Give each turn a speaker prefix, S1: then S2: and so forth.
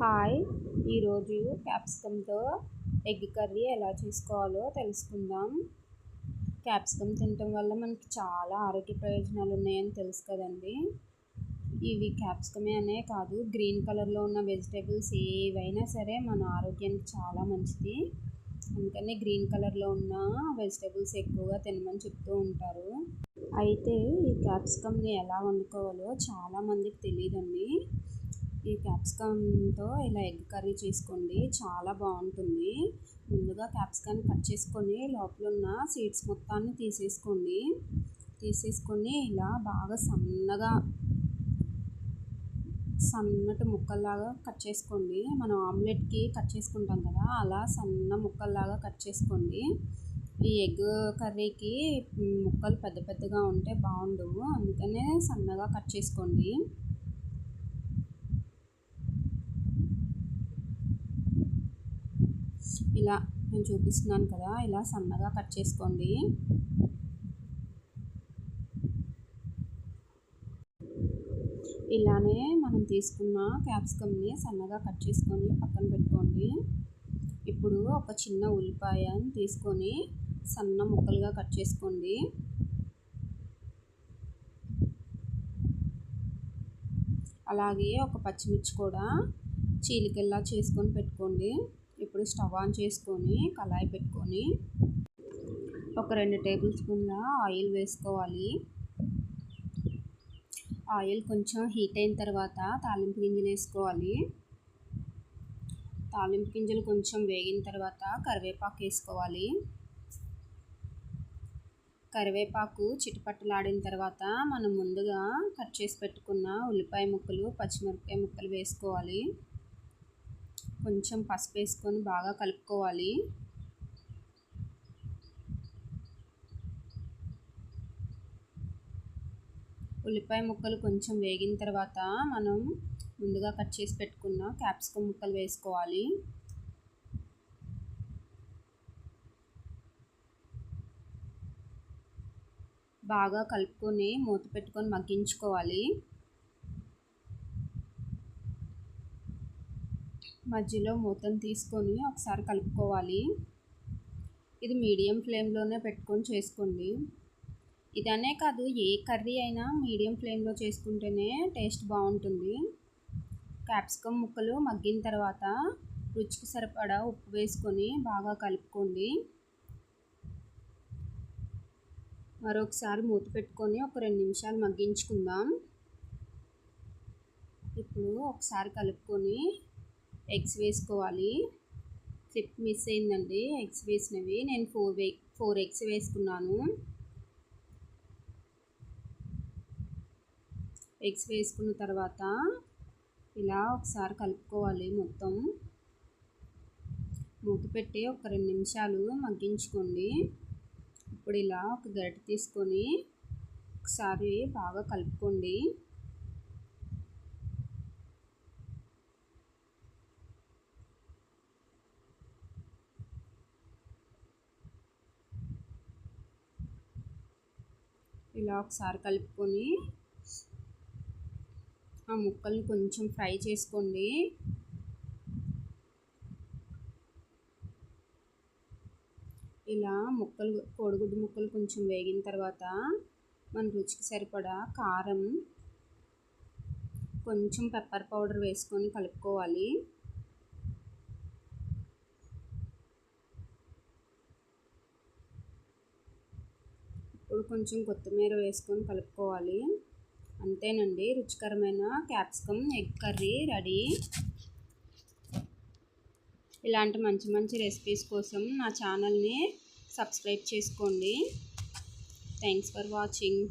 S1: Hi. ఈరోజు క్యాప్సికమ్తో egg curry ఎలా చేసుకోవాలో తెలుసుకుందాం. క్యాప్సికమ్ తినటం వల్ల మనకి చాలా ఆరోగ్య ప్రయోజనాలు ఉన్నాయని తెలుసు కదండి. ఇవి క్యాప్సికమే అనే కాదు గ్రీన్ కలర్లో ఉన్న వెజిటేబుల్స్ ఏవైనా సరే మన ఆరోగ్యానికి చాలా మంచిది. అందుకని గ్రీన్ కలర్లో ఉన్న వెజిటేబుల్స్ ఎక్కువగా తినమని చెప్తూ ఉంటారు. అయితే ఈ క్యాప్సికమ్ని ఎలా వండుకోవాలో చాలామందికి తెలియదండి. ఈ క్యాప్సికమ్తో ఇలా ఎగ్ కర్రీ చేసుకోండి. చాలా బాగుంటుంది. ముందుగా క్యాప్సికమ్ కట్ చేసుకొని లోపల ఉన్న సీడ్స్ మొత్తాన్ని తీసేసుకోండి. తీసేసుకొని ఇలా బాగా సన్నగా సన్నటి ముక్కల్లాగా కట్ చేసుకోండి. మనం ఆమ్లెట్కి కట్ చేసుకుంటాం కదా అలా సన్న ముక్కల్లాగా కట్ చేసుకోండి. ఈ ఎగ్ కర్రీకి ముక్కలు పెద్ద పెద్దగా ఉంటే బాగుండవు. అందుకనే సన్నగా కట్ చేసుకోండి. ఇలా నేను చూపిస్తున్నాను కదా ఇలా సన్నగా కట్ చేసుకోండి. ఇలానే మనం తీసుకున్న క్యాప్సికమ్ని సన్నగా కట్ చేసుకొని పక్కన పెట్టుకోండి. ఇప్పుడు ఒక చిన్న ఉల్లిపాయ తీసుకొని సన్న ముక్కలుగా కట్ చేసుకోండి. అలాగే ఒక పచ్చిమిర్చి కూడా చీలికల్లా చేసుకొని పెట్టుకోండి. ఇప్పుడు స్టవ్ ఆన్ చేసుకొని కళాయి పెట్టుకొని ఒక రెండు టేబుల్ స్పూన్ల ఆయిల్ వేసుకోవాలి. ఆయిల్ కొంచెం హీట్ అయిన తర్వాత తాలింపు గింజలు వేసుకోవాలి. తాలింపు గింజలు కొంచెం వేగిన తర్వాత కరివేపాకు వేసుకోవాలి. కరివేపాకు చిటపట్టలాడిన తర్వాత మనం ముందుగా కట్ చేసి పెట్టుకున్న ఉల్లిపాయ ముక్కలు పచ్చిమిరపకాయ ముక్కలు వేసుకోవాలి. కొంచెం పసుపు వేసుకొని బాగా కలుపుకోవాలి. ఉల్లిపాయ ముక్కలు కొంచెం వేగిన తర్వాత మనం ముందుగా కట్ చేసి పెట్టుకున్న క్యాప్సికమ్ ముక్కలు వేసుకోవాలి. బాగా కలుపుకొని మూత పెట్టుకొని మగ్గించుకోవాలి. మధ్యలో మూతను తీసుకొని ఒకసారి కలుపుకోవాలి. ఇది మీడియం ఫ్లేమ్లోనే పెట్టుకొని చేసుకోండి. ఇదనే కాదు ఏ కర్రీ అయినా మీడియం ఫ్లేమ్లో చేసుకుంటేనే టేస్ట్ బాగుంటుంది. క్యాప్సికమ్ ముక్కలు మగ్గిన తర్వాత రుచికి సరిపడా ఉప్పు వేసుకొని బాగా కలుపుకోండి. మరొకసారి మూత పెట్టుకొని ఒక రెండు నిమిషాలు మగ్గించుకుందాం. ఇప్పుడు ఒకసారి కలుపుకొని ఎగ్స్ వేసుకోవాలి. క్లిప్ మిస్ అయిందండి ఎగ్స్ వేసినవి. నేను ఫోర్ వే ఫోర్ ఎగ్స్ వేసుకున్నాను. ఎగ్స్ వేసుకున్న తర్వాత ఇలా ఒకసారి కలుపుకోవాలి మొత్తం. మూత పెట్టి ఒక రెండు నిమిషాలు మగ్గించుకోండి. ఇప్పుడు ఇలా ఒక గరిట తీసుకొని ఒకసారి బాగా కలుపుకోండి. ఇలా ఒకసారి కలుపుకొని ఆ ముక్కల్ని కొంచెం ఫ్రై చేసుకోండి. ఇలా ముక్కలు కోడిగుడ్డు ముక్కలు కొంచెం వేగిన తర్వాత మన రుచికి సరిపడా కారం కొంచెం పెప్పర్ పౌడర్ వేసుకొని కలుపుకోవాలి. ఇప్పుడు కొంచెం కొత్తిమీర వేసుకొని కలుపుకోవాలి. అంతేనండి రుచికరమైన క్యాప్సికమ్ ఎగ్ కర్రీ రెడీ. ఇలాంటి మంచి మంచి రెసిపీస్ కోసం నా ఛానల్ని సబ్స్క్రైబ్ చేసుకోండి. Thanks for watching.